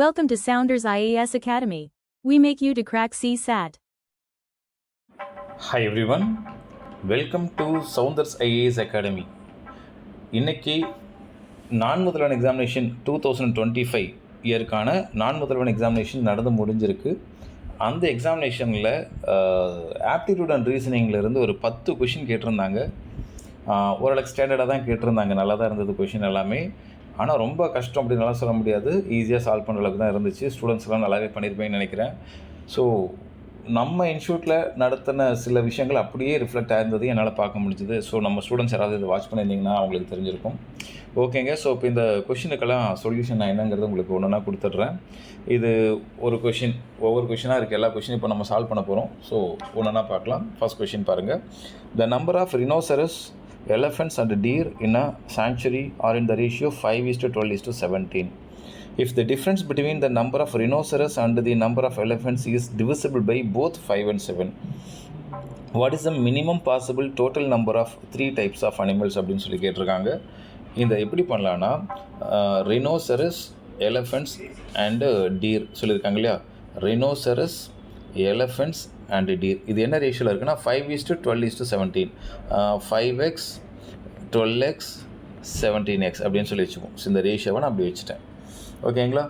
Welcome to Sounders IAS Academy. We make you to crack CSAT. Hi everyone. Welcome to Soundar's IAS academy இன்றைக்கி Naan Mudhalvan examination two thousand twenty five இயருக்கான Naan Mudhalvan examination நடந்து முடிஞ்சிருக்கு அந்த எக்ஸாமினேஷனில் aptitude and ரீசனிங்கில் இருந்து ஒரு பத்து question கேட்டிருந்தாங்க ஓரளவுக்கு ஸ்டாண்டர்டாக தான் கேட்டிருந்தாங்க நல்லா தான் இருந்தது கொஷின் எல்லாமே ஆனால் ரொம்ப கஷ்டம் அப்படின்னு சொல்ல முடியாது ஈஸியாக சால்வ் பண்ணுற அளவுக்கு தான் இருந்துச்சு ஸ்டூடெண்ட்ஸ்லாம் நல்லாவே பண்ணியிருப்பேன்னு நினைக்கிறேன் ஸோ நம்ம இன்ஸ்டியூட்டில் நடத்தின சில விஷயங்கள் அப்படியே ரிஃப்ளெக்ட் ஆயிருந்தது என்னால் பார்க்க முடிஞ்சுது ஸோ நம்ம ஸ்டூடெண்ட்ஸ் யாராவது இதை வாட்ச் பண்ணியிருந்தீங்கன்னா அவங்களுக்கு தெரிஞ்சிருக்கும் ஓகேங்க ஸோ இப்போ இந்த கொஷினுக்கெல்லாம் சொல்யூஷன் நான் என்னங்கிறது உங்களுக்கு ஒன்றுனா கொடுத்துட்றேன் இது ஒரு கொஷின் ஒவ்வொரு கொஷினாக இருக்குது எல்லா கொஷினும் இப்போ நம்ம சால்வ் பண்ண போகிறோம் ஸோ ஒன்றுனா பார்க்கலாம் ஃபஸ்ட் கொஷின் பாருங்கள் the number of rhinoceros elephants and deer in a sanctuary are in the ratio 5 is to 12 is to 17. If the difference between the number of rhinoceros and the number of elephants is divisible by both 5 and 7, what is the minimum possible total number of three types of animals அப்படின்னு சொல்லி கேட்டிருக்காங்க இந்த எப்படி பண்ணலான்னா ரினோசரஸ் elephants and deer சொல்லியிருக்காங்க இல்லையா ரினோசரஸ் elephants and deer இது என்ன ரேஷியோவில் இருக்குன்னா five is to twelve is to seventeen five x twelve x seventeen x அப்படின்னு சொல்லி வச்சுக்கோம் இந்த ரேஷியோவை நான் அப்படி வச்சுட்டேன் ஓகேங்களா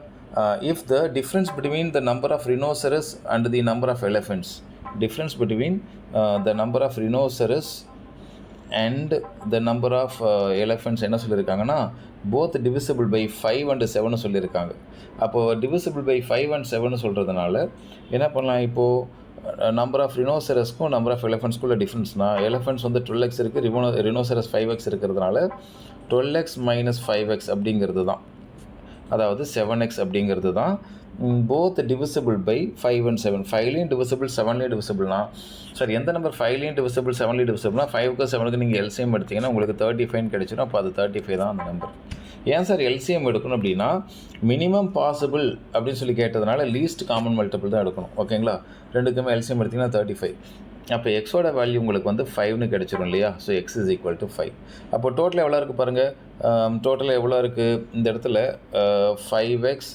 if the difference between the number of rhinoceros and the number of elephants difference between the number of rhinoceros and the number of elephants என்ன சொல்லியிருக்காங்கன்னா both divisible by five and seven சொல்லியிருக்காங்க அப்போது divisible by five and seven சொல்கிறதுனால என்ன பண்ணலாம் இப்போது number of ரினோசரஸ்க்கும் number of எலஃபென்ட்ஸ்க்குள்ள டிஃப்ரென்ஸ்னா எலஃபென்ட்ஸ் வந்து டுவெல் எக்ஸ் இருக்குது ரிமோ ரினோசரஸ் ஃபைவ் எக்ஸ் இருக்கிறதுனால twelve X minus five X அப்படிங்கிறது தான் அதாவது செவன் எக்ஸ் அப்படிங்கிறது தான் both divisible by five and seven ஃபைவ்லேயும் divisible செவன்லேயும் டிவிசிபிள்னா சார் எந்த நம்பர் ஃபைவ்லேயும் டிவிசிபிள் செவன்லேயும் டிவிசிபிள்னா ஃபைவ்க்கு செவனுக்கு நீங்கள் எல்சிஎம் எடுத்தீங்கன்னா உங்களுக்கு தேர்ட்டி ஃபைவ் கிடச்சிடும் அப்போ அது தேர்ட்டி ஃபைவ் தான் அந்த நம்பர் ஏன் சார் எல்சிஎம் எடுக்கணும் அப்படின்னா மினிமம் பாசிபிள் அப்படின்னு சொல்லி கேட்டதுனால லீஸ்ட் காமன் மல்டிபிள் தான் எடுக்கணும் ஓகேங்களா ரெண்டுக்குமே எல்சிஎம் எடுத்திங்கன்னா தேர்ட்டி ஃபைவ் அப்போ எக்ஸோட வேல்யூ உங்களுக்கு வந்து ஃபைவ்னு கிடச்சிரும் இல்லையா so X is equal to five அப்போ டோட்டல் எவ்வளோ இருக்குது பாருங்கள் டோட்டல் எவ்வளோ இருக்குது இந்த இடத்துல five X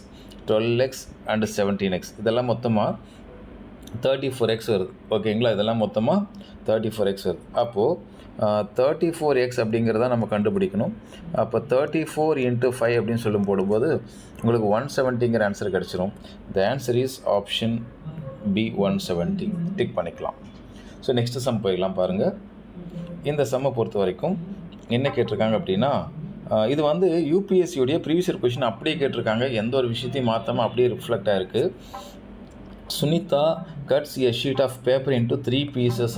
twelve X and seventeen X இதெல்லாம் மொத்தமாக தேர்ட்டி ஃபோர் எக்ஸ் வருது ஓகேங்களா இதெல்லாம் மொத்தமாக தேர்ட்டி ஃபோர் எக்ஸ் வருது அப்போது தேர்ட்டி ஃபோர் எக்ஸ் அப்படிங்கிறத நம்ம கண்டுபிடிக்கணும் அப்போ தேர்ட்டி ஃபோர் இன்ட்டு ஃபைவ் அப்படின்னு சொல்லும் போடும்போது உங்களுக்கு ஒன் செவன்ட்டிங்கிற ஆன்சர் கிடச்சிரும் the answer is option B one seventy tick பண்ணிக்கலாம் ஸோ நெக்ஸ்ட்டு சம் போயிடலாம் பாருங்கள் இந்த செம்மை பொறுத்த வரைக்கும் என்ன கேட்டிருக்காங்க அப்படின்னா இது வந்து யூபிஎஸ்சியுடைய ப்ரீவியஸ் கொஷின் அப்படியே கேட்டிருக்காங்க எந்த ஒரு விஷயத்தையும் மாற்றாமல் அப்படியே ரிஃப்ளெக்ட் இருக்குது Sunitha cuts a sheet of paper into 3 pieces.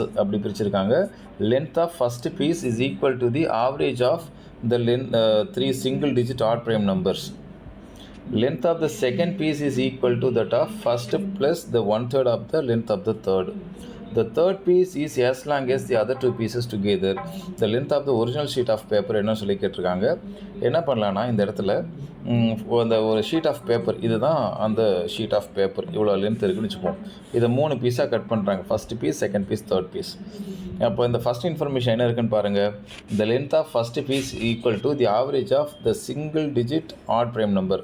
Length of first piece is equal to the average of the length, uh, 3 single digit odd prime numbers. Length of the second piece is equal to that of first plus the 1/3 of the length of the third. The third piece is as long as the other two pieces together. The length of the original sheet of paper என்ன சொல்லி கேட்டிருக்காங்க என்ன பண்ணலான்னா இந்த இடத்துல அந்த ஒரு sheet of paper இதுதான் அந்த ஷீட் ஆஃப் பேப்பர் இவ்வளோ லென்த் இருக்குன்னு வச்சுப்போம் இதை மூணு பீஸாக கட் பண்ணுறாங்க first piece second piece third piece அப்போ இந்த ஃபஸ்ட் இன்ஃபர்மேஷன் என்ன இருக்குன்னு பாருங்கள் இந்த length of first piece equal to the average of the single digit odd prime number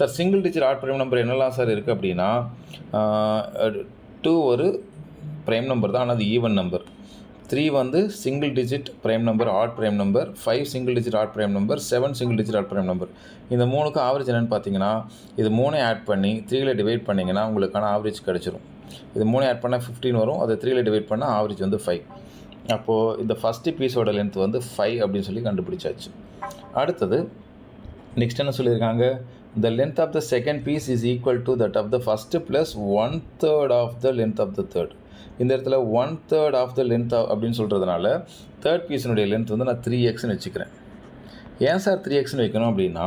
sir single digit odd prime number என்னெல்லாம் சார் இருக்குது அப்படின்னா டூ ஒரு ப்ரைம் நம்பர் தான் ஆனால் அது ஈவன் நம்பர் த்ரீ வந்து single digit prime number odd prime number five single digit odd prime number seven single digit odd prime number இந்த மூணுக்கு ஆவரேஜ் என்னென்னு பார்த்தீங்கன்னா இது மூணு ஆட் பண்ணி த்ரீல டிவைட் பண்ணிங்கன்னா உங்களுக்கான ஆவரேஜ் கிடச்சிரும் இது மூணு ஆட் பண்ணால் ஃபிஃப்டீன் வரும் அதை த்ரீல டிவைட் பண்ணால் ஆவரேஜ் வந்து ஃபைவ் அப்போது இந்த ஃபஸ்ட்டு பீஸோட லென்த் வந்து ஃபைவ் அப்படின்னு சொல்லி கண்டுபிடிச்சாச்சு அடுத்தது நெக்ஸ்ட் என்ன சொல்லியிருக்காங்க the length of the second piece is equal to that of the first plus one third of the length of the third இந்த இடத்துல one third of the length அப்படின்னு சொல்கிறதுனால தேர்ட் பீஸினுடைய லென்த் வந்து நான் த்ரீ எக்ஸ்னு வச்சுக்கிறேன் ஏன் சார் த்ரீ எக்ஸ்னு வைக்கணும் அப்படின்னா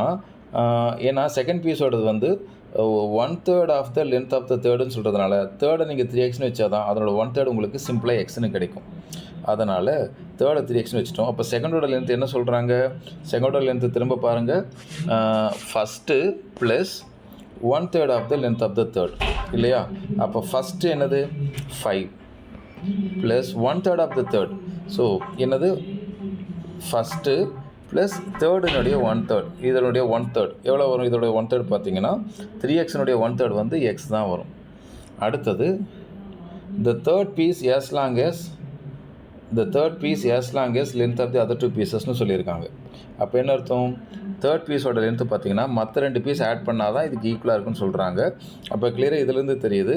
ஏன்னா செகண்ட் பீஸோடது வந்து one third of the length of the தேர்டுன்னு சொல்கிறதுனால தேர்டை நீங்கள் த்ரீ எக்ஸ்னு வச்சா தான் அதனோட ஒன் தேர்ட் உங்களுக்கு சிம்பிளாக எக்ஸ்னு கிடைக்கும் அதனால் தேர்டை த்ரீ எக்ஸ்னு வச்சுட்டோம் அப்போ செகண்டோட லென்த் என்ன சொல்கிறாங்க செகண்டோட லென்த்து திரும்ப பாருங்கள் first plus one third of the length of the third இல்லையா அப்போ ஃபஸ்ட்டு என்னது five plus one third of the third so என்னது ஃபஸ்ட்டு ப்ளஸ் தேர்டினுடைய ஒன் தேர்ட் இதனுடைய ஒன் தேர்ட் எவ்வளோ வரும் இதோடைய ஒன் தேர்ட் பார்த்தீங்கன்னா த்ரீ எக்ஸினுடைய ஒன் தேர்ட் வந்து எக்ஸ் தான் வரும் அடுத்தது the third piece as long as as the third piece as long length of the other two பீசஸ்னு சொல்லியிருக்காங்க அப்போ என்ன அர்த்தம் தேர்ட் பீஸோட லென்த்து பார்த்தீங்கன்னா மற்ற ரெண்டு பீஸ் ஆட் பண்ணால் தான் இதுக்கு ஈக்குவலாக இருக்குன்னு சொல்கிறாங்க அப்போ கிளியராக இதுலேருந்து தெரியுது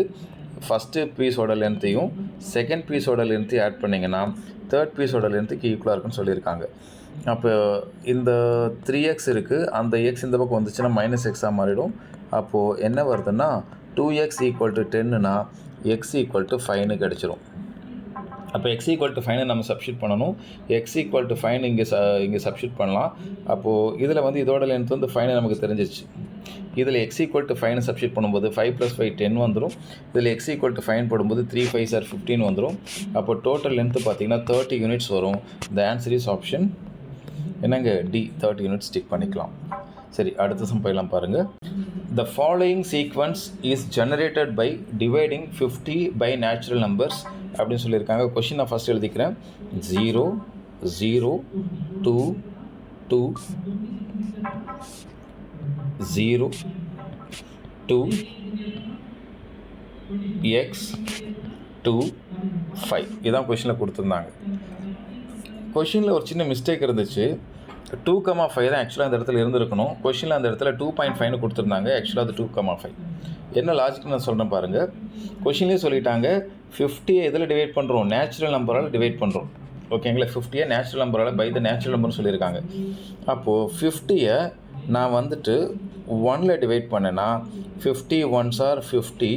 ஃபஸ்ட்டு பீஸோட லென்த்தையும் செகண்ட் பீஸோட லென்த்தையும் ஆட் பண்ணிங்கன்னா தேர்ட் பீஸோட லென்த்துக்கு ஈக்குவலாக இருக்குன்னு சொல்லியிருக்காங்க அப்போ இந்த த்ரீ எக்ஸ் இருக்குது அந்த எக்ஸ் இந்த பக்கம் வந்துச்சுன்னா மைனஸ் எக்ஸாக மாறிடும் அப்போது என்ன வருதுன்னா டூ எக்ஸ் ஈக்குவல் டு டென்னுனா எக்ஸ் ஈக்குவல் டு ஃபைனு கிடச்சிரும் அப்போ எக்ஸ் ஈக்குவல் டு ஃபைனை நம்ம சப்ஷீட் பண்ணணும் எக்ஸ் ஈக்குவல் டு ஃபைன் இங்கே ச இங்கே சப்ஷீட் பண்ணலாம் அப்போது இதில் வந்து இதோட லென்த் வந்து ஃபைனை நமக்கு தெரிஞ்சிச்சு இதில் எக்ஸ் ஈக்குவல் டு ஃபைனை சப்ஸ்டியூட் பண்ணும்போது ஃபைவ் ப்ளஸ் ஃபைவ் டென் வந்துடும் இதில் எக்ஸ் ஈக்குவல் டு ஃபைன் போடும்போது த்ரீ ஃபைவ் சார் ஃபிஃப்டீன் வந்துடும் அப்போ டோட்டல் லென்த்து பார்த்தீங்கன்னா தேர்ட்டி யூனிட்ஸ் வரும் த ஆன்சர் இஸ் ஆப்ஷன் என்னங்க டி தேர்ட்டி யூனிட்ஸ் ஸ்டிக் பண்ணிக்கலாம் சரி அடுத்த சம் போயெல்லாம் பாருங்கள் the following sequence is generated by dividing fifty by natural numbers அப்படின்னு சொல்லியிருக்காங்க கொஷின் நான் ஃபஸ்ட் எழுதிக்கிறேன் zero zero two two zero two X two five இதான் கொஷினில் கொடுத்துருந்தாங்க கொஷினில் ஒரு சின்ன மிஸ்டேக் இருந்துச்சு டூ கமா ஃபைவ் தான் ஆக்சுவலாக அந்த இடத்துல இருந்திருக்கணும் கொஷினில் அந்த இடத்துல டூ பாயிண்ட் ஃபைவ்னு கொடுத்துருந்தாங்க ஆக்சுவலாக அது டூ கமா ஃபைவ் என்ன லாஜிக்னு நான் சொல்கிறேன் பாருங்கள் கொஷின்லேயே சொல்லிட்டாங்க ஃபிஃப்டியை இதில் டிவைட் பண்ணுறோம் நேச்சுரல் நம்பரால் டிவைட் பண்ணுறோம் ஓகேங்களா ஃபிஃப்டியை நேச்சுரல் நம்பரால் பை த நேச்சுரல் நம்பர்னு சொல்லியிருக்காங்க அப்போது ஃபிஃப்டியை நான் வந்துட்டு ஒனில் டிவைட் பண்ணேன்னா fifty ones are fifty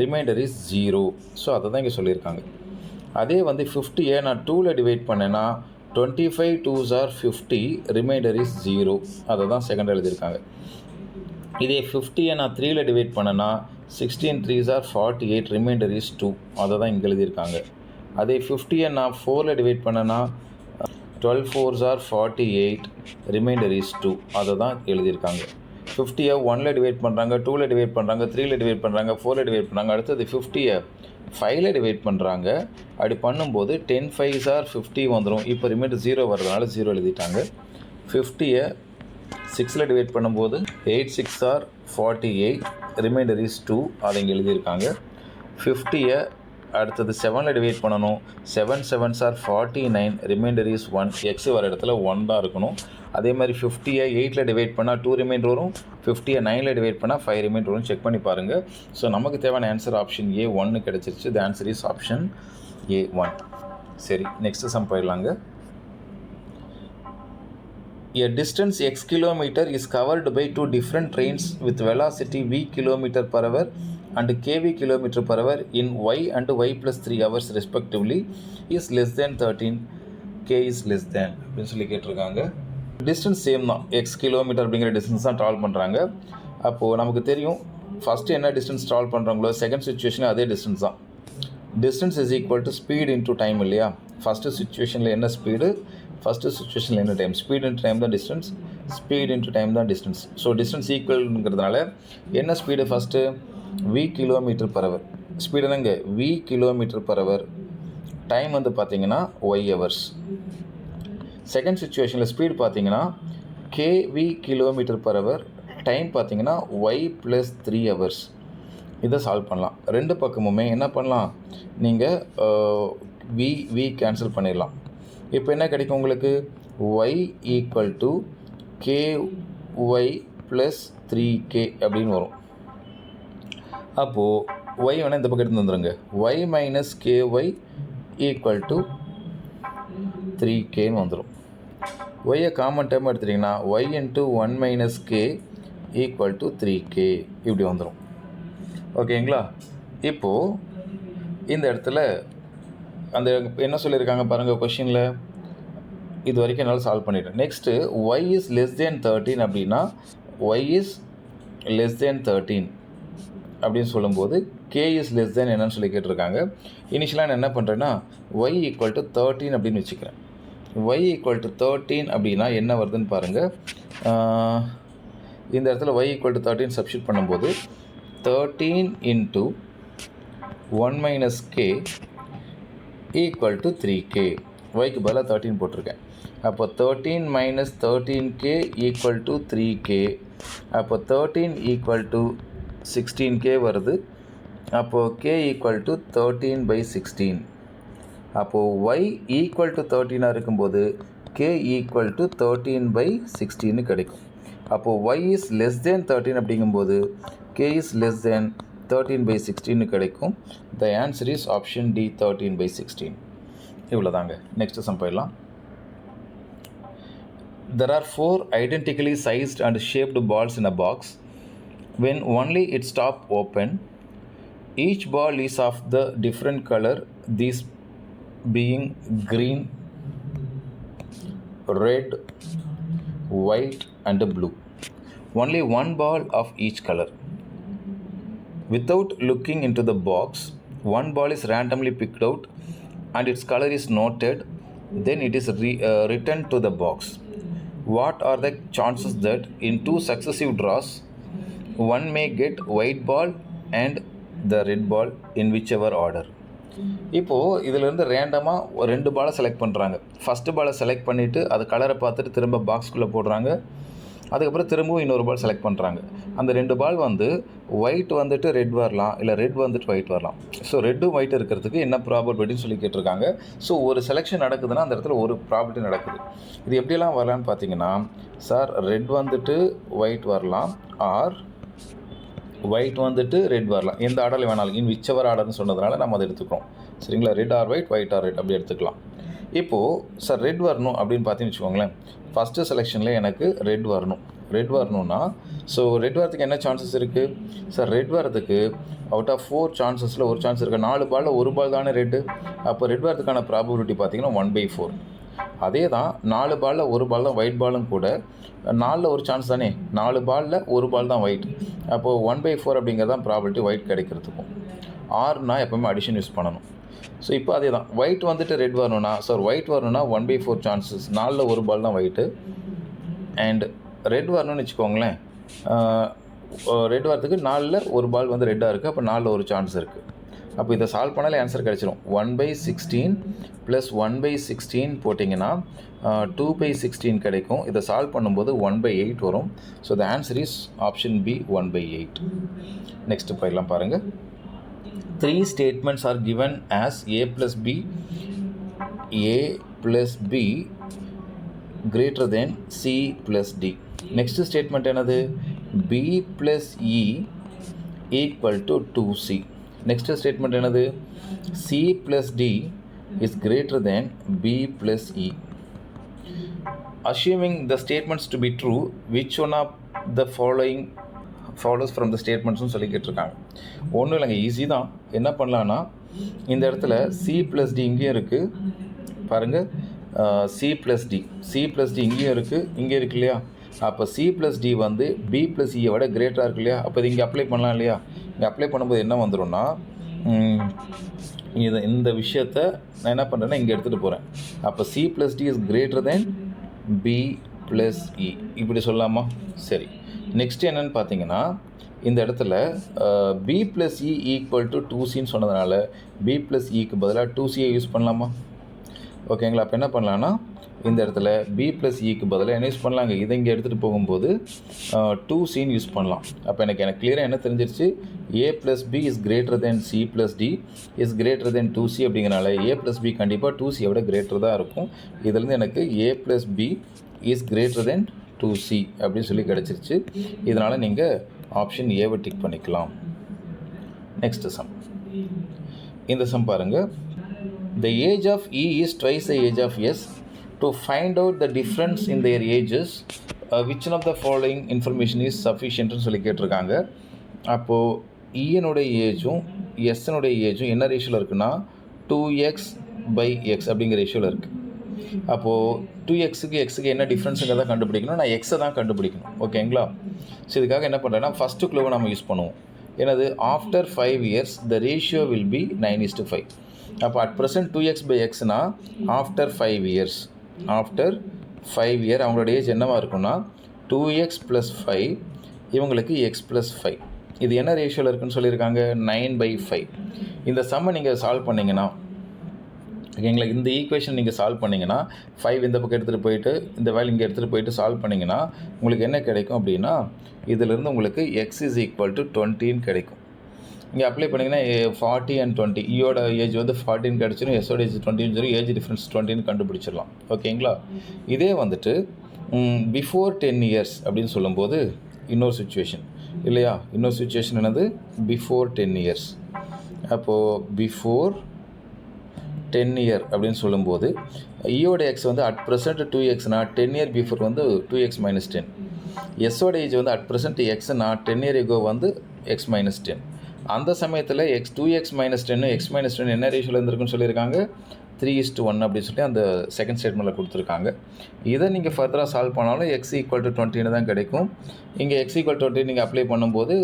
remainder is zero so அதை தான் இங்கே சொல்லியிருக்காங்க அதே வந்து ஃபிஃப்டியை நான் டூவில் டிவைட் பண்ணேன்னா twenty five twos are fifty remainder is zero அதை தான் செகண்ட் எழுதியிருக்காங்க இதே ஃபிஃப்டியை நான் த்ரீயில் டிவைட் பண்ணேன்னா sixteen threes are forty eight remainder is two அதை தான் இங்கே எழுதியிருக்காங்க அதே ஃபிஃப்டியை நான் ஃபோரில் டிவைட் பண்ணேன்னா twelve fours are forty eight remainder is two அதை தான் எழுதியிருக்காங்க ஃபிஃப்டியை ஒனில் டிவைட் பண்ணுறாங்க டூவில் டிவைட் பண்ணுறாங்க த்ரீல டிவைட் பண்ணுறாங்க ஃபோரில் டிவைட் பண்ணுறாங்க அடுத்தது ஃபிஃப்டியை ஃபைவ்ல டிவைட் பண்ணுறாங்க அப்படி பண்ணும்போது டென் ஃபைவ்ஸ் ஆர் ஃபிஃப்டி வந்துடும் இப்போ ரிமைண்டர் ஜீரோ வர்றதுனால ஜீரோ எழுதிட்டாங்க ஃபிஃப்டியை சிக்ஸில் டிவைட் பண்ணும்போது eight sixes or forty eight remainder is two அதை இங்கே எழுதியிருக்காங்க ஃபிஃப்டியை அடுத்தது செவனில் டிவைட் பண்ணணும் seven sevens or forty nine remainder is one X வர இடத்துல ஒன் தான் இருக்கணும் அதே மாதிரி ஃபிஃப்டியை எயிட்டில் டிவைட் பண்ணால் டூ ரிமைண்டர் வரும் ஃபிஃப்டியை நைனில் டிவைட் பண்ணால் ஃபைவ் ரிமைண்டர் வரும் செக் பண்ணி பாருங்கள் ஸோ நமக்கு தேவையான ஆன்சர் ஆப்ஷன் ஏ ஒன்று கிடச்சிருச்சு the answer is option A one சரி நெக்ஸ்ட்டு சம் போயிடலாங்க a distance x kilometre is covered by two different trains with velocity v kilometre per hour and k v kilometre per hour in y and y plus 3 hours respectively is less than 13 k is less than அப்படின்னு சொல்லி கேட்டிருக்காங்க distance same தான் x kilometre அப்படிங்கிற distance தான் travel பண்ணுறாங்க அப்போது நமக்கு தெரியும் ஃபஸ்ட்டு என்ன டிஸ்டன்ஸ் ட்ராவல் பண்ணுறாங்களோ செகண்ட் சுச்சுவேஷன் அதே டிஸ்டன்ஸ் தான் distance is equal to speed into time இல்லையா ஃபஸ்ட்டு சுச்சுவேஷனில் என்ன ஸ்பீடு ஃபஸ்ட்டு சுச்சுவேஷனில் என்ன டைம் ஸ்பீட் இன்ட் டைம் தான் டிஸ்டன்ஸ் ஸ்பீட் இன்ட்டு டைம் தான் டிஸ்டன்ஸ் ஸோ டிஸ்டன்ஸ் ஈக்குவல்ங்கிறதுனால என்ன speed first v kilometre per hour speed என்னங்க v kilometre per hour time வந்து பார்த்தீங்கன்னா ஒய் ஹவர்ஸ் செகண்ட் சுச்சுவேஷனில் ஸ்பீடு பார்த்தீங்கன்னா v kilometre per hour time பார்த்தீங்கன்னா ஒய் ப்ளஸ் த்ரீ ஹவர்ஸ் இதை சால்வ் பண்ணலாம் ரெண்டு பக்கமுமே என்ன பண்ணலாம் நீங்கள் வி வி கேன்சல் பண்ணிடலாம் இப்போ என்ன கிடைக்கும் உங்களுக்கு y equal to k y plus three k அப்படின்னு வரும் அப்போது ஒய் வேணால் இந்த பக்கத்துலேருந்து வந்துடுங்க y minus k y equal to three கேன்னு வந்துடும் ஒய்யை காமன் டேர்ம் எடுத்துட்டிங்கன்னா y into one minus k equal to three k இப்படி வந்துடும் ஓகேங்களா இப்போது இந்த இடத்துல அந்த என்ன சொல்லியிருக்காங்க பாருங்கள் கொஷினில் இது வரைக்கும் என்னால் சால்வ் பண்ணிட்டேன் next y is less than thirteen அப்படின்னா y is less than thirteen அப்படின்னு சொல்லும்போது கே இஸ் லெஸ் தென் என்னன்னு சொல்லி கேட்டிருக்காங்க இனிஷியலாக நான் என்ன பண்ணுறேன்னா ஒய் ஈக்குவல் டு தேர்ட்டீன் அப்படின்னு வச்சுக்கிறேன் ஒய் ஈக்குவல் டு தேர்ட்டீன் அப்படின்னா என்ன வருதுன்னு பாருங்கள் இந்த இடத்துல y equal to thirteen substitute பண்ணும்போது thirteen into one minus k equal to three k ஒய்க்கு பதிலாக தேர்ட்டின் போட்டிருக்கேன் அப்போ thirteen minus thirteen k equal to three k அப்போ thirteen equal to sixteen k வருது அப்போது k equal to thirteen by sixteen அப்போது y equal to தேர்ட்டீனாக இருக்கும்போது k equal to thirteen by சிக்ஸ்டீன்னு கிடைக்கும் அப்போது y is less than thirteen அப்படிங்கும்போது k is less than thirteen by சிக்ஸ்டீன்னு கிடைக்கும் the answer is option D thirteen by sixteen இவ்வளோதாங்க தாங்க next sum போயிடலாம் There are four identically sized and shaped balls in a box. when only its top open, each ball is of the different color, these being green, red, white, and blue. Only one ball of each color. Without looking into the box, one ball is randomly picked out and its color is noted, then it is re- uh, returned to the box. What are the chances that in two successive draws, one may get white ball and the red ball in whichever order இப்போது இதிலேருந்து ரேண்டமாக ரெண்டு பாலை select பண்ணுறாங்க first பாலை select பண்ணிவிட்டு அது கலரை பார்த்துட்டு திரும்ப பாக்ஸ்குள்ளே போடுறாங்க அதுக்கப்புறம் திரும்பவும் இன்னொரு பால் செலக்ட் பண்ணுறாங்க அந்த ரெண்டு பால் வந்து ஒயிட் வந்துட்டு ரெட் வரலாம் இல்லை ரெட் வந்துட்டு ஒயிட் வரலாம் ஸோ ரெட்டும் ஒயிட் இருக்கிறதுக்கு என்ன ப்ராபர்ட்டின்னு சொல்லி கேட்டிருக்காங்க ஸோ ஒரு செலெக்ஷன் நடக்குதுன்னா அந்த இடத்துல ஒரு ப்ராபர்ட்டி நடக்குது இது எப்படியெல்லாம் வரலான்னு பார்த்தீங்கன்னா சார் ரெட் வந்துட்டு ஒயிட் வரலாம் ஆர் ஒயிட் வந்துட்டு ரெட் வரலாம் எந்த ஆர்டரில் வேணாலும் இன் விச்சவர் ஆர்டர்னு சொன்னதுனால நம்ம அதை எடுத்துக்கிறோம் சரிங்களா red or white white or red அப்படி எடுத்துக்கலாம் இப்போது சார் ரெட் வரணும் அப்படின்னு பார்த்தீங்கன்னு வச்சுக்கோங்களேன் ஃபஸ்ட்டு செலெக்ஷனில் எனக்கு ரெட் வரணும் ரெட் வரணும்னா ஸோ ரெட் வரதுக்கு என்ன சான்சஸ் இருக்குது சார் ரெட் வரதுக்கு அவுட் ஆஃப் ஃபோர் சான்சஸில் ஒரு சான்ஸ் இருக்குது நாலு பாலில் ஒரு பால் தானே ரெட்டு அப்போ ரெட் வரதுக்கான ப்ராபபிலிட்டி பார்த்தீங்கன்னா ஒன் பை ஃபோர் அதே தான் நாலு பாலில் ஒரு பால் தான் ஒயிட் பாலும் கூட நாலில் ஒரு சான்ஸ் தானே நாலு பாலில் ஒரு பால் தான் ஒயிட் அப்போது ஒன் பை ஃபோர் அப்படிங்கிறது தான் ப்ராபிலிட்டி ஒயிட் கிடைக்கிறதுக்கும் ஆறுனா எப்போவுமே அடிஷன் யூஸ் பண்ணணும் ஸோ இப்போ அதே தான் ஒயிட் வந்துட்டு ரெட் வரணும்னா சார் ஒயிட் வரணும்னா ஒன் பை ஃபோர் சான்சஸ் நாலில் ஒரு பால் தான் ஒயிட்டு அண்ட் ரெட் வரணும்னு வச்சுக்கோங்களேன் ரெட் வரதுக்கு நாலில் ஒரு பால் வந்து ரெட்டாக இருக்குது அப்போ நாலில் ஒரு சான்ஸ் இருக்குது அப்போ இதை சால்வ் பண்ணாலே ஆன்சர் கிடச்சிரும் one by sixteen plus one by sixteen போட்டிங்கன்னா டூ பை சிக்ஸ்டீன் கிடைக்கும் இதை சால்வ் பண்ணும்போது ஒன் பை எயிட் வரும் so the answer is option B one by eight next போயிடலாம் பாருங்கள் three statements are given as A plus B A plus B greater than C plus D next statement என்னது B plus E equal to two C next statement என்னது C plus D is greater than B plus E assuming the statements to be true which one of the following follows from the ஸ்டேட்மெண்ட்ஸ்னு சொல்லிக்கிட்டு இருக்காங்க ஒன்றும் இல்லைங்க easy தான் என்ன பண்ணலான்னா இந்த இடத்துல சி ப்ளஸ் டி இங்கேயும் இருக்குது பாருங்கள் C plus D C plus D இங்கேயும் இருக்குது இங்கே இருக்கு இல்லையா அப்போ சி ப்ளஸ் டி வந்து பி ப்ளஸ் இயை விட கிரேட்டாக இருக்கு இல்லையா அப்போ இது இங்கே அப்ளை பண்ணலாம் இல்லையா நீங்கள் அப்ளை பண்ணும்போது என்ன வந்துடும்னா இது இந்த விஷயத்த நான் என்ன பண்ணுறேன்னா இங்கே எடுத்துகிட்டு போகிறேன் அப்போ C plus D is greater than B plus E e. இப்படி சொல்லலாமா சரி நெக்ஸ்ட் என்னென்னு பார்த்தீங்கன்னா இந்த இடத்துல B plus E equal to two சின்னு சொன்னதுனால பி ப்ளஸ் இக்கு e பதிலாக டூ சியை யூஸ் பண்ணலாமா ஓகேங்களா அப்போ என்ன பண்ணலான்னா இந்த இடத்துல பி ப்ளஸ் இக்கு e பதிலாக என்ன யூஸ் பண்ணலாங்க இதை இங்கே எடுத்துகிட்டு போகும்போது டூ சின்னு யூஸ் பண்ணலாம் அப்போ எனக்கு எனக்கு கிளியராக என்ன தெரிஞ்சிருச்சு A plus B is greater than C plus D is greater than two C அப்படிங்கிறனால ஏ ப்ளஸ் பி கண்டிப்பாக டூ சியை விட கிரேட்டர் தான் இருக்கும் இதுலேருந்து எனக்கு A plus B is greater than two C அப்படின்னு சொல்லி கிடச்சிருச்சு இதனால் நீங்கள் ஆப்ஷன் ஏவை டிக் பண்ணிக்கலாம் நெக்ஸ்ட் சம் இந்த சம் பாருங்கள் the age of E is twice the age of S. To find out the difference in their ages, uh, which of the following information is சொல்லி கேட்டிருக்காங்க அப்போது ஈயனுடைய e ஏஜும் எஸ்ஸனுடைய ஏஜும் என்ன ரேஷியோவில் இருக்குன்னா டூ எக்ஸ் பை எக்ஸ் அப்படிங்கிற ரேஷியோவில் இருக்குது அப்போது டூ எக்ஸுக்கு எக்ஸுக்கு என்ன டிஃப்ரென்ஸுங்கிறத கண்டுபிடிக்கணும் நான் எக்ஸை தான் கண்டுபிடிக்கணும் ஓகேங்களா ஸோ இதுக்காக என்ன பண்ணுறேன்னா ஃபஸ்ட்டு க்ளூவை நம்ம யூஸ் பண்ணுவோம் எனது after five years the ratio will be nine is to five அப்போ at present two x by எக்ஸ்னால் after five years after five year அவங்களோட ஏஜ் என்னவாக இருக்குன்னா டூ எக்ஸ் ப்ளஸ் ஃபைவ் இவங்களுக்கு எக்ஸ் ப்ளஸ் ஃபைவ் இது என்ன ரேஷியோவில் இருக்குன்னு சொல்லியிருக்காங்க நைன் பை ஃபைவ் இந்த சம்மை நீங்கள் சால்வ் பண்ணிங்கன்னா ஓகேங்களா இந்த ஈக்குவேஷன் நீங்கள் சால்வ் பண்ணிங்கன்னா ஃபைவ் இந்த பக்கம் எடுத்துகிட்டு போயிட்டு இந்த வேல்யூ இங்கே எடுத்துகிட்டு போயிட்டு சால்வ் பண்ணிங்கன்னா உங்களுக்கு என்ன கிடைக்கும் அப்படின்னா இதிலிருந்து உங்களுக்கு எக்ஸ் இஸ் ஈக்குவல் டு டுவெண்ட்டின்னு கிடைக்கும் இங்கே அப்ளை பண்ணிங்கன்னா ஃபார்ட்டி அண்ட் டுவெண்ட்டி இயோட ஏஜ் வந்து ஃபார்ட்டின்னு கிடச்சிடும் எஸ்ஓட ஏஜ் டுவெண்ட்டின்னு சொல்லி ஏஜ் டிஃப்ரென்ஸ் டுவெண்ட்டின்னு கண்டுபிடிச்சிடலாம் ஓகேங்களா இதே வந்துட்டு பிஃபோர் டென் இயர்ஸ் அப்படின்னு சொல்லும்போது இன்னொரு சுச்சுவேஷன் இல்லையா இன்னொரு சுச்சுவேஷன் என்னது பிஃபோர் டென் இயர்ஸ் அப்போது பிஃபோர் டென் இயர் அப்படின்னு சொல்லும்போது இயோட e எக்ஸ் வந்து அட் ப்ரெசென்ட் டூ எக்ஸ்னா டென் இயர் பிஃபோர் வந்து டூ எக்ஸ் மைனஸ் டென் எஸ்ஸோட ஏஜ் வந்து அட் ப்ரெசென்ட் எக்ஸ்னா டென் இயர் எகோ வந்து எக்ஸ் மைனஸ் டென் அந்த சமயத்தில் x two x minus ten x minus ten என்ன ரேஷியோ இருந்திருக்குன்னு சொல்லியிருக்காங்க த்ரீ இஸ் டூ ஒன் அப்படின்னு சொல்லி அந்த செகண்ட் ஸ்டேட்மெண்ட்டில் கொடுத்துருக்காங்க இதை நீங்கள் ஃபர்தராக சால்வ் பண்ணாலும் எக்ஸ் ஈக்குவல் டு டுவெண்ட்டின்னு தான் கிடைக்கும் இங்கே எக்ஸ் ஈக்குவல் டுவெண்ட்டி நீங்கள் அப்ளை பண்ணும்போது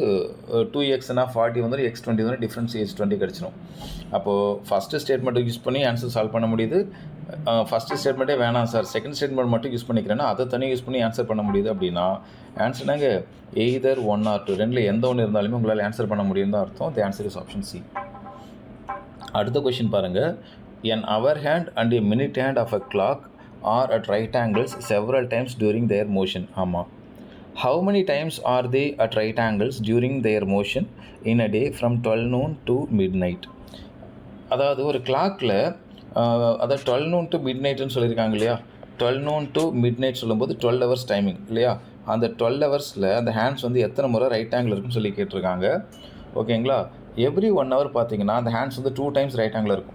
டூ எக்ஸ்னா ஃபார்ட்டி வந்து எக்ஸ் டுவெண்ட்டி வந்து டிஃப்ரென்ஸ் ஏஜ் டுவெண்ட்டி கிடச்சிரும் அப்போது ஃபஸ்ட்டு ஸ்டேட்மெண்ட்டை யூஸ் பண்ணி ஆன்சர் சால்வ் பண்ண முடியுது ஃபஸ்ட்டு ஸ்டேட்மெண்ட்டே வேணாம் சார் செகண்ட் ஸ்டேட்மெண்ட் மட்டும் யூஸ் பண்ணிக்கிறேன்னா அதை தனியாக யூஸ் பண்ணி ஆன்சர் பண்ண முடியுது அப்படின்னா ஆன்சர்னாங்க எய்தர் ஒன் ஆர் டூ ரெண்டில் எந்த ஒன்று இருந்தாலுமே உங்களால் ஆன்சர் பண்ண முடியும் தான் அர்த்தம் the answer is option C அடுத்த கொஷின் பாருங்கள் an hour hand and a minute hand of a clock are at right angles several times during their motion ஆமாம் how many times are they at right angles during their motion in a day from twelve noon to midnight அதாவது ஒரு கிளாக்கில் அதாவது twelve noon to மிட் நைட்டுன்னு சொல்லியிருக்காங்க இல்லையா twelve noon to midnight சொல்லும்போது டுவெல் ஹவர்ஸ் டைமிங் இல்லையா அந்த டுவெல் ஹவர்ஸில் அந்த ஹேண்ட்ஸ் வந்து எத்தனை முறை ரைட் ஆங்கில் இருக்குன்னு சொல்லி கேட்டிருக்காங்க ஓகேங்களா எவ்ரி ஒன் ஹவர் பார்த்தீங்கன்னா அந்த ஹேண்ட்ஸ் வந்து டூ டைம்ஸ் ரைட் ஆங்கில் இருக்கும்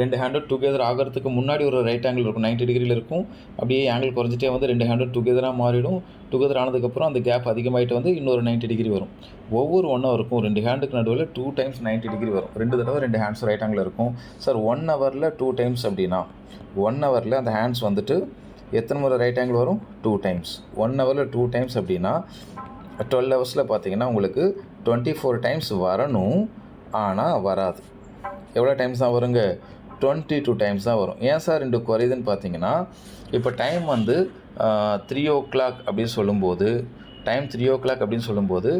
ரெண்டு ஹேண்டும் டுகெதர் ஆகிறதுக்கு முன்னாடி ஒரு ரைட் ஆங்கிள் இருக்கும் நைன்டி டிகிரியில் இருக்கும் அப்படியே ஆங்கிள் குறைஞ்சிட்டே வந்து ரெண்டு ஹேண்டும் டுகெதராக மாறிடும் டுகெதர் ஆனதுக்கப்புறம் அந்த கேப் அதிகமாகிட்டு வந்து இன்னொரு நைன்டி டிகிரி வரும் ஒவ்வொரு ஒன் இருக்கும் ரெண்டு ஹேண்டுக்கு நடுவில் டூ டைம்ஸ் நைன்டி டிகிரி வரும் ரெண்டு தடவை ரெண்டு ஹேண்ட்ஸ் ரைட் ஆங்கில் இருக்கும் சார் ஒன் ஹவரில் டூ டைம்ஸ் அப்படின்னா ஒன் ஹவரில் அந்த ஹேண்ட்ஸ் வந்துட்டு எத்தனை முறை ரைட் ஆங்கிள் வரும் டூ டைம்ஸ் ஒன் ஹவரில் டூ டைம்ஸ் அப்படின்னா டுவெல் ஹவர்ஸில் பார்த்தீங்கன்னா உங்களுக்கு டுவெண்ட்டி ஃபோர் டைம்ஸ் வரணும் ஆனால் வராது எவ்வளோ டைம்ஸ் தான் வருங்க டுவெண்ட்டி டூ டைம்ஸ் தான் வரும் ஏன் சார் ரெண்டு குறையுதுன்னு பார்த்தீங்கன்னா இப்போ டைம் வந்து த்ரீ ஓ கிளாக் அப்படின்னு சொல்லும்போது டைம் த்ரீ ஓ கிளாக் அப்படின்னு சொல்லும்போது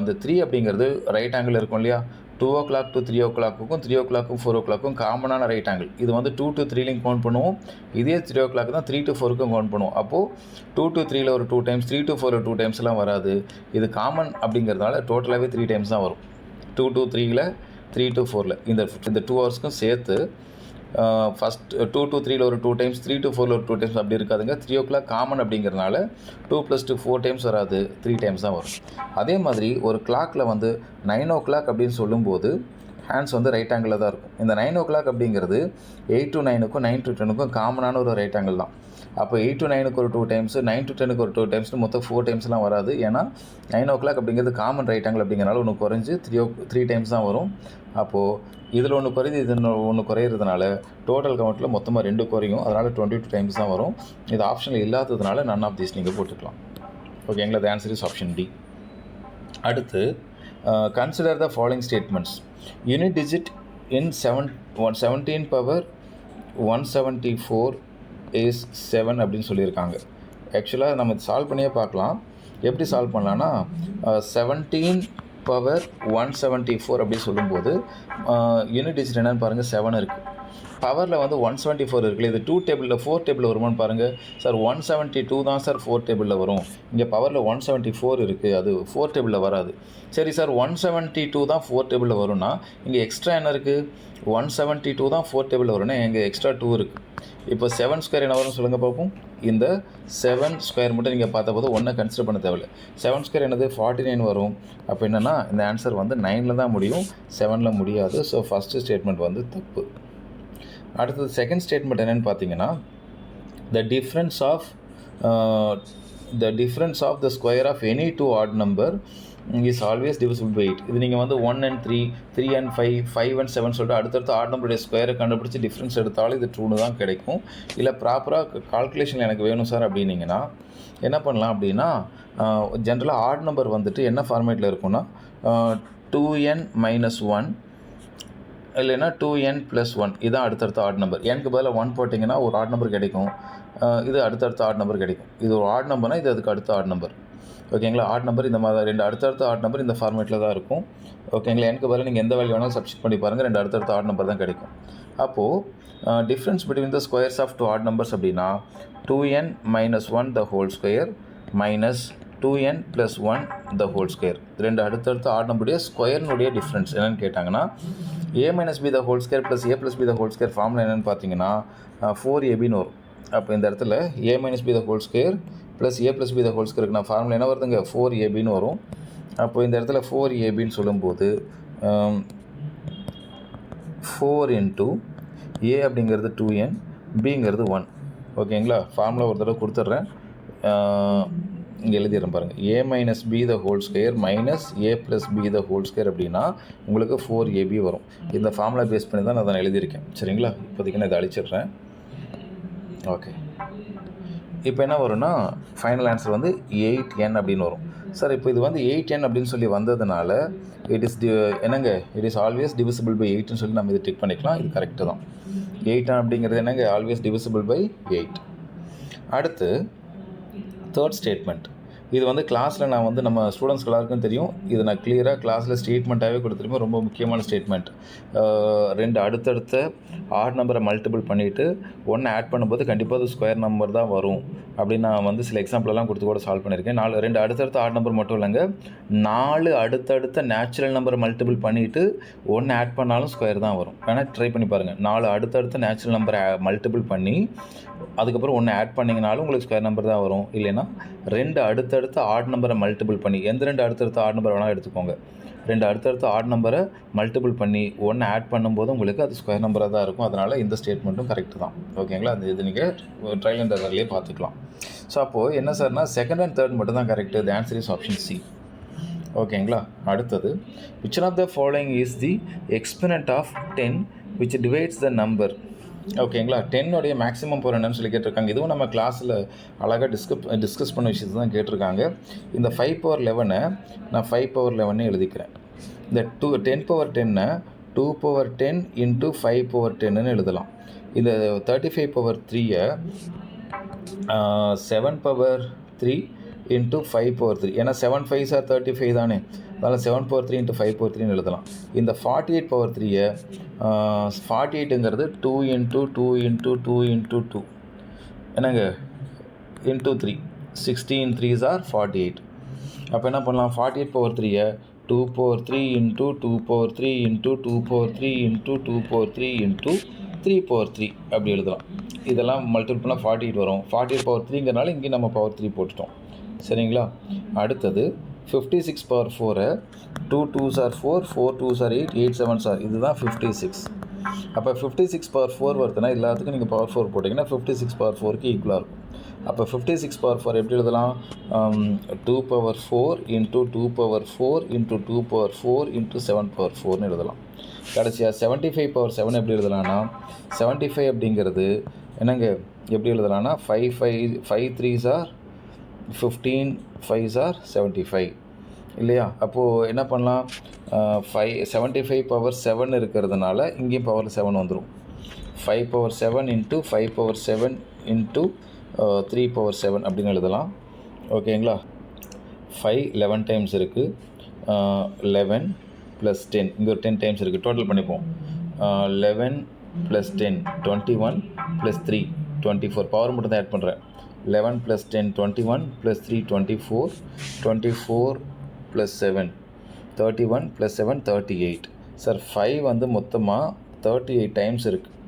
இந்த த்ரீ அப்படிங்கிறது ரைட் ஆங்கிள் இருக்கும் இல்லையா two o'clock to three o'clock three ஓ கிளாக்கும் ஃபோர் ஓ கிளாக்கும் காமனான ரைட் ஆங்கிள் இது வந்து டூ டு த்ரீலையும் கவுண்ட் பண்ணுவோம் இதே த்ரீ ஓ கிளாக் தான் த்ரீ டு ஃபோருக்கும் கவுண்ட் பண்ணுவோம் அப்போது டூ டு த்ரீயில் ஒரு two times three to four two டைம்ஸ்லாம் வராது இது காமன் அப்படிங்கிறதுனால டோட்டலாகவே த்ரீ டைம்ஸ் தான் வரும் டூ டூ த்ரீயில் த்ரீ டு ஃபோரில் இந்த இந்த டூ ஹவர்ஸ்க்கும் சேர்த்து ஃபஸ்ட் டூ டூ த்ரீல ஒரு டூ டைம்ஸ் த்ரீ டூ ஃபோரில் ஒரு டூ டைம்ஸ் அப்படி இருக்காதுங்க த்ரீ ஓ கிளாக் காமன் அப்படிங்கிறனால two plus two four times வராது த்ரீ டைம்ஸ் தான் வரும் அதே மாதிரி ஒரு கிளாக்கில் வந்து நைன் ஓ கிளாக் அப்படின்னு சொல்லும்போது ஹேண்ட்ஸ் வந்து ரைட் ஆங்கிளில் தான் இருக்கும் இந்த நைன் ஓ கிளாக் அப்படிங்கிறது எயிட் டு நைனுக்கும் நைன் டு டெனுக்கும் காமனான ஒரு ரைட் ஆங்கிள் தான் அப்போ எயிட் டு நைனுக்கு ஒரு டூ டைம்ஸ் நைன் டு டெனுக்கு ஒரு டூ டைம்ஸ்னு மொத்தம் ஃபோர் டைம்ஸ்லாம் வராது ஏன்னா நைன் ஓ கிளாக் அப்படிங்கிறது காமன் ரைட் ஆங்கிள் அப்படிங்கிறனால ஒன்று குறைஞ்சி த்ரீ ஓ த்ரீ டைம்ஸ் தான் வரும் அப்போது இதில் ஒன்று குறைஞ்சு இது ஒன்று குறையிறதுனால டோட்டல் கவுண்ட்டில் மொத்தமாக ரெண்டு குறையும் அதனால் டுவெண்ட்டி டூ டைம்ஸ் தான் வரும் இது ஆப்ஷனில் இல்லாததுனால நன் ஆஃப் தீஸ் நீங்கள் போட்டுக்கலாம் ஓகேங்களா the answer is option D அடுத்து consider the following statements unit digit in seven one seventeen power one seventy four is seven அப்படின்னு சொல்லியிருக்காங்க ஆக்சுவலாக நம்ம சால்வ் பண்ணியே பார்க்கலாம் எப்படி சால்வ் பண்ணலான்னா seventeen power one seventy four அப்படின்னு சொல்லும்போது யூனிட் டிஜிட் என்னென்னு பாருங்கள் செவன் இருக்குது பவரில் வந்து ஒன் செவன்ட்டி ஃபோர் இருக்குது இது டூ டேபிளில் ஃபோர் டேபிள் வருமானு பாருங்கள் சார் ஒன் செவன்ட்டி டூ தான் சார் ஃபோர் டேபிளில் வரும் இங்கே பவரில் ஒன் செவன்ட்டி ஃபோர் இருக்குது அது ஃபோர் டேபிளில் வராது சரி சார் ஒன் செவன்ட்டி டூ தான் ஃபோர் டேபிளில் வரும்னா இங்கே எக்ஸ்ட்ரா என்ன இருக்குது ஒன் செவன்ட்டி டூ தான் ஃபோர் டேபிளில் வரும்னா எங்கள் எக்ஸ்ட்ரா டூ இருக்குது இப்போ செவன் ஸ்கொயர் என்ன வரும்னு சொல்லுங்கள் பார்ப்போம் இந்த செவன் ஸ்கொயர் மட்டும் நீங்கள் பார்த்தபோது ஒன்றை கன்சிடர் பண்ண தேவையில்ல செவன் ஸ்கொயர் என்னது ஃபார்ட்டி நைன் வரும் அப்போ என்னென்னா இந்த ஆன்சர் வந்து நைனில் தான் முடியும் செவனில் முடியாது ஸோ ஃபஸ்ட்டு ஸ்டேட்மெண்ட் வந்து தப்பு அடுத்தது செகண்ட் ஸ்டேட்மெண்ட் என்னென்னு பார்த்தீங்கன்னா the difference of the difference of the square of any two odd number is always divisible by eight இது நீங்கள் வந்து one and three three and five five and seven சொல்லிட்டு அடுத்தடுத்து ஆட் நம்பருடைய ஸ்கொயரை கண்டுபிடிச்சி டிஃப்ரென்ஸ் எடுத்தாலும் இது ட்ரூனு தான் கிடைக்கும் இல்லை ப்ராப்பராக கால்குலேஷன் எனக்கு வேணும் சார் அப்படின்னீங்கன்னா என்ன பண்ணலாம் அப்படின்னா ஜென்ரலாக ஆட் நம்பர் வந்துட்டு என்ன ஃபார்மேட்டில் இருக்குன்னா டூ என் மைனஸ் ஒன் இல்லைன்னா டூ என் ப்ளஸ் ஒன் இதான் அடுத்தடுத்த ஆட் நம்பர் எனக்கு பதிலாக ஒன் போட்டிங்கன்னா ஒரு ஆட் நம்பர் கிடைக்கும் இது அடுத்தடுத்த ஆட் நம்பர் கிடைக்கும் இது ஒரு ஆட் நம்பர்னால் இது அதுக்கு அடுத்த ஆட் நம்பர் ஓகேங்களா ஆட் நம்பர் இந்த மாதிரி ரெண்டு அடுத்தடுத்த ஆட் நம்பர் இந்த ஃபார்மேட்டில் தான் இருக்கும் ஓகேங்களா எனக்கு பதிலாக நீங்கள் எந்த வேல்யூ வேணாலும் சப்ஜெக்ட் பண்ணி பாருங்கள் ரெண்டு அடுத்தடுத்த ஆட் நம்பர் தான் கிடைக்கும் அப்போது difference between the squares of two odd numbers அப்படின்னா two n minus one the whole square minus two n plus one the whole square ரெண்டு அடுத்தடுத்த ஆட் நம்பருடைய ஸ்கொயர்னுடைய டிஃப்ரென்ஸ் என்னென்னு கேட்டாங்கன்னா A minus B the whole square plus A plus B the whole square formula என்னென்னு பார்த்தீங்கன்னா four ஏபின்னு வரும் அப்போ இந்த இடத்துல A minus B the whole square plus A plus B the whole ஸ்கேருக்கு நான் ஃபார்முலா என்ன வருதுங்க ஃபோர் ஏபின்னு வரும் அப்போ இந்த இடத்துல ஃபோர் ஏபின்னு சொல்லும்போது ஃபோர் இன்டூ ஏ அப்படிங்கிறது டூ என் பிங்கிறது ஒன் ஓகேங்களா ஃபார்முலா ஒரு தடவை கொடுத்துட்றேன் இங்கே எழுதிடுறேன் பாருங்கள் A minus B the whole square minus A plus B the whole square அப்படின்னா உங்களுக்கு ஃபோர் ஏபி வரும் இந்த ஃபார்முலா பேஸ் பண்ணி தான் நான் அதை எழுதியிருக்கேன் சரிங்களா இப்போதைக்கு நான் இதை அழிச்சிடுறேன் ஓகே இப்போ என்ன வரும்னா ஃபைனல் ஆன்சர் வந்து எயிட் என் அப்படின்னு வரும் சார் இப்போ இது வந்து எயிட் என் அப்படின்னு சொல்லி வந்ததுனால இட் இஸ் டி என்னங்க it is always divisible by எயிட்னு சொல்லி நம்ம இது டிக் பண்ணிக்கலாம் இது கரெக்டு தான் எயிட் என் அப்படிங்கிறது என்னங்க ஆல்வேஸ் டிவிசிபிள் பை எயிட் அடுத்து தேர்ட் ஸ்டேட்மெண்ட் இது வந்து கிளாஸில் நான் வந்து நம்ம ஸ்டூடெண்ட்ஸ் எல்லாருக்கும் தெரியும் இது நான் கிளியராக கிளாஸில் ஸ்டேட்மெண்ட்டாகவே கொடுத்துருப்பேன் ரொம்ப முக்கியமான ஸ்டேட்மெண்ட் ரெண்டு அடுத்தடுத்த ஆட் நம்பரை மல்டிபிள் பண்ணிவிட்டு ஒன்று ஆட் பண்ணும்போது கண்டிப்பாக அது ஸ்கொயர் நம்பர் தான் வரும் அப்படின்னு நான் வந்து சில எக்ஸாம்பிளெல்லாம் கொடுத்து கூட சால்வ் பண்ணியிருக்கேன் நாலு ரெண்டு அடுத்தடுத்த ஆட் நம்பர் மட்டும் இல்லைங்க நாலு அடுத்தடுத்த நேச்சுரல் நம்பரை மல்டிபிள் பண்ணிவிட்டு ஒன்று ஆட் பண்ணாலும் ஸ்கொயர் தான் வரும் வேணால் ட்ரை பண்ணி பாருங்கள் நாலு அடுத்தடுத்த நேச்சுரல் நம்பரை மல்டிபிள் பண்ணி அதுக்கப்புறம் ஒன்று ஆட் பண்ணிங்கனாலும் உங்களுக்கு ஸ்கொயர் நம்பர் தான் வரும் இல்லைன்னா ரெண்டு அடுத்தடுத்த ஆட் நம்பரை மல்டிபிள் பண்ணி எந்த ரெண்டு அடுத்தடுத்த ஆட் நம்பர் வேணால் எடுத்துக்கோங்க ரெண்டு அடுத்தடுத்த ஆட் நம்பரை மல்டிபிள் பண்ணி ஒன்று ஆட் பண்ணும்போது உங்களுக்கு அது ஸ்கொயர் நம்பராக தான் இருக்கும் அதனால் இந்த ஸ்டேட்மெண்ட்டும் கரெக்டு தான் ஓகேங்களா அந்த இது நீங்கள் ட்ரையல் அண்ட் பார்த்துக்கலாம் ஸோ அப்போது என்ன சார்னா செகண்ட் அண்ட் தேர்ட் மட்டும் தான் correct the answer is option C ஓகேங்களா அடுத்தது which of the following is the exponent of ten which divides the number ஓகேங்களா டென்னுடைய மேக்ஸிமம் போகிற என்னன்னு சொல்லி கேட்டிருக்காங்க இதுவும் நம்ம கிளாஸில் அழகாக டிஸ்கஸ் டிஸ்கஸ் பண்ண விஷயத்தை தான் கேட்டிருக்காங்க இந்த ஃபைவ் பவர் லெவனை நான் ஃபைவ் பவர் லெவனே எழுதிக்கிறேன் இந்த two ten power டென்னை two power ten into five power டென்னு எழுதலாம் இந்த தேர்ட்டி ஃபைவ் பவர் த்ரீயை seven power three into five power three ஏன்னா seven five sir thirty five தானே அதனால் seven power three into five power த்ரீன்னு எழுதலாம் இந்த ஃபார்ட்டி எயிட் பவர் த்ரீயை forty எயிட்டுங்கிறது two into two into two into two என்னங்க into three sixteen threes are forty eight அப்போ என்ன பண்ணலாம் ஃபார்ட்டி எயிட் பவர் த்ரீயை two power three into two power three into two power three into two power three into three power three அப்படி எழுதலாம் இதெல்லாம் multiple பண்ணால் forty eight வரும் forty eight power த்ரீங்கிறனால இங்கே நம்ம பவர் த்ரீ போட்டுட்டோம் சரிங்களா அடுத்தது fifty six power four two two sir four four two sir eight eight seven sir இதுதான் ஃபிஃப்டி சிக்ஸ் அப்போ ஃபிஃப்டி சிக்ஸ் பவர் ஃபோர் வருதுன்னா எல்லாத்துக்கும் நீங்கள் பவர் ஃபோர் போட்டிங்கன்னா ஃபிஃப்டி சிக்ஸ் பவர் ஃபோருக்கு ஈக்குவலாக இருக்கும் அப்போ ஃபிஃப்டி சிக்ஸ் பவர் ஃபோர் எப்படி எழுதலாம் two power four into two power four into two power four into seven power ஃபோர்னு எழுதலாம் கடைசியாக செவன்ட்டி ஃபைவ் பவர் செவன் எப்படி எழுதலாம்னா செவன்ட்டி ஃபைவ் அப்படிங்கிறது என்னங்க எப்படி எழுதலாம்னா five five five three sir fifteen five are seventy five இல்லையா அப்போது என்ன பண்ணலாம் five seventy five power seven இருக்கிறதுனால இங்கேயும் பவர் செவன் வந்துடும் five power seven into five power seven into three power seven அப்படின்னு எழுதலாம் ஓகேங்களா ஃபைவ் லெவன் டைம்ஸ் இருக்குது லெவன் ப்ளஸ் டென் இங்கே ஒரு டென் டைம்ஸ் இருக்குது டோட்டல் பண்ணிப்போம் eleven plus ten twenty one plus three twenty four power மட்டும் தான் ஆட் பண்ணுறேன் eleven plus ten twenty one plus three twenty four twenty four plus seven thirty one plus seven thirty eight sir five வந்து மொத்தமாக thirty eight times இருக்குது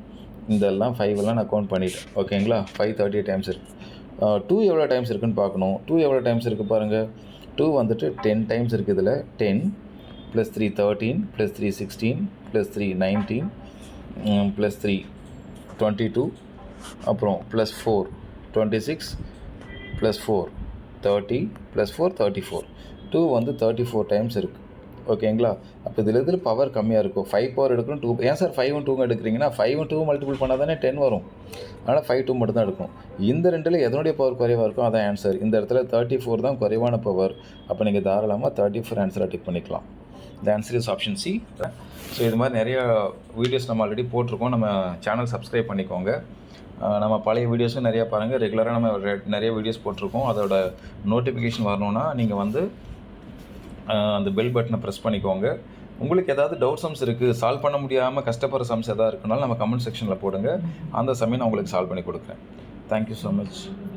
இதெல்லாம் ஃபைவெல்லாம் நான் count பண்ணிவிட்டேன் ஓகேங்களா ஃபைவ் தேர்ட்டி எயிட் டைம்ஸ் இருக்குது டூ எவ்வளோ டைம்ஸ் இருக்குதுன்னு பார்க்கணும் டூ எவ்வளோ டைம்ஸ் இருக்குது பாருங்கள் டூ வந்துட்டு டென் டைம்ஸ் இருக்குது இதில் ten plus three thirteen plus three sixteen plus three nineteen plus three twenty two அப்புறம் plus four twenty six plus four thirty plus four thirty four two வந்து thirty four times இருக்குது ஓகேங்களா அப்போ இதில் இதில் power கம்மியாக இருக்கும் ஃபைவ் பவர் எடுக்கணும் டூ ஏன் சார் ஃபைவும் டூவும் எடுக்கிறீங்கன்னா ஃபைவும் டூ மல்டிபிள் பண்ணால் தானே டென் வரும் அதனால் ஃபைவ் டூ மட்டும் தான் எடுக்கும் இந்த ரெண்டில் எதனுடைய பவர் குறைவாக இருக்கும் அதான் ஆன்சர் இந்த இடத்துல தேர்ட்டி ஃபோர் தான் குறைவான பவர் அப்போ நீங்கள் தாராளமாக தேர்ட்டி ஃபோர் ஆன்சராக டிக் பண்ணிக்கலாம் இந்த answer is option C so இது மாதிரி நிறைய வீடியோஸ் நம்ம ஆல்ரெடி போட்டிருக்கோம் நம்ம சேனல் சப்ஸ்கிரைப் பண்ணிக்கோங்க நம்ம பழைய வீடியோஸும் நிறையா பாருங்கள் ரெகுலராக நம்ம நிறைய வீடியோஸ் போட்டிருக்கோம் அதோட நோட்டிஃபிகேஷன் வரணுன்னா நீங்கள் வந்து அந்த பெல் பட்டனை ப்ரெஸ் பண்ணிக்கோங்க உங்களுக்கு ஏதாவது டவுட் சம்ஸ் இருக்குது சால்வ் பண்ண முடியாமல் கஷ்டப்படுற சம்ஸ் எதாவது இருக்குனாலும் நம்ம கமெண்ட் செக்ஷனில் போடுங்க அந்த சமயம் நான் உங்களுக்கு சால்வ் பண்ணி கொடுக்குறேன் தேங்க்யூ ஸோ மச்